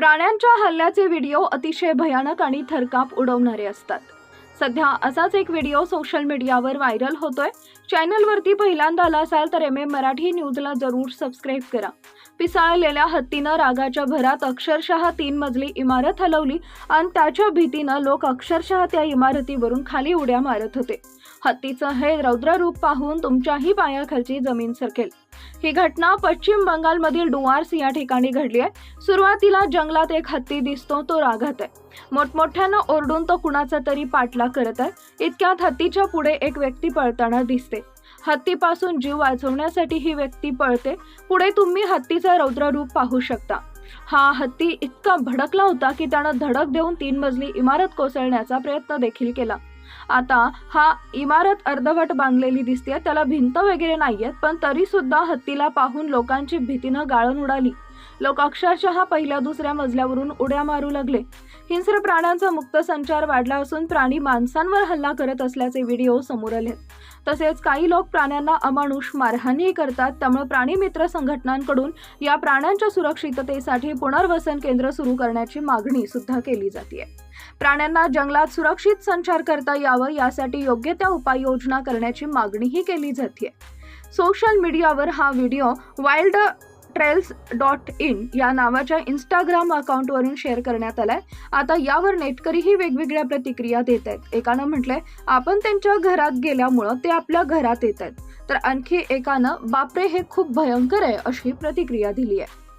प्राण्यांच्या हल्ल्याचे व्हिडिओ अतिशय भयानक आणि थरकाप उडवणारे असतात. सध्या असाच एक व्हिडिओ सोशल मीडियावर व्हायरल होतोय. चॅनलवरती पहिल्यांदा आला असाल तर एम एम मराठी न्यूजला जरूर सबस्क्राईब करा. पिसाळलेल्या हत्तीनं रागाच्या भरात अक्षरशः तीन मजली इमारत हलवली आणि त्याच्या भीतीनं लोक अक्षरशः त्या इमारतीवरून खाली उड्या मारत होते. हत्तीचं हे रौद्र रूप पाहून तुमच्याही पायाखालची जमीन सरकेल. ही घटना पश्चिम बंगालमधील डुआर्स या ठिकाणी घडली आहे. सुरुवातीला जंगलात एक हत्ती दिसतो तो रागात आहे. मोठमोठ्यानं ओरडून तो कुणाचा तरी पाठलाग करत आहे. इतक्यात हत्तीच्या पुढे एक व्यक्ती पळताना दिसते. हत्तीपासून जीव वाचवण्यासाठी ही व्यक्ती पळते. पुढे तुम्ही हत्तीचा रौद्र रूप पाहू शकता. हा हत्ती इतका भडकला होता की त्यानं धडक देऊन तीन मजली इमारत कोसळण्याचा प्रयत्न देखील केला. आता हा इमारत अर्धवट बांधलेली दिसते त्याला भिंत वगैरे नाहीयेत पण तरी सुद्धा हत्तीला पाहून लोकांची भीतीनं गाळण उडाली. लोक अक्षरशः पहिल्या दुसऱ्या मजल्यावरून उड्या मारू लागले. हिंस्र प्राण्यांचा मुक्त संचार वाढला असून प्राणी माणसांवर हल्ला करत असल्याचे व्हिडिओ समोर आले. तसेच काही लोक प्राण्यांना अमानुष मारहाणही करतात त्यामुळे प्राणी मित्र संघटनांकडून या प्राण्यांच्या सुरक्षिततेसाठी पुनर्वसन केंद्र सुरू करण्याची मागणी सुद्धा केली जाते प्राण्यांना जंगलात सुरक्षित संचार करता यावं यासाठी योग्य त्या उपाययोजना करण्याची मागणीही केली जाते सोशल मीडियावर हा video wild trails dot in या नावाच्या इंस्टाग्राम अकाउंटवरून शेअर करण्यात आलाय. आता यावर नेटकरीही वेगवेगळ्या प्रतिक्रिया देत आहेत. एकानं म्हटलंय आपण त्यांच्या घरात गेल्यामुळं ते आपल्या घरात येत आहेत. तर आणखी एकानं बापरे हे खूप भयंकर आहे अशी प्रतिक्रिया दिली आहे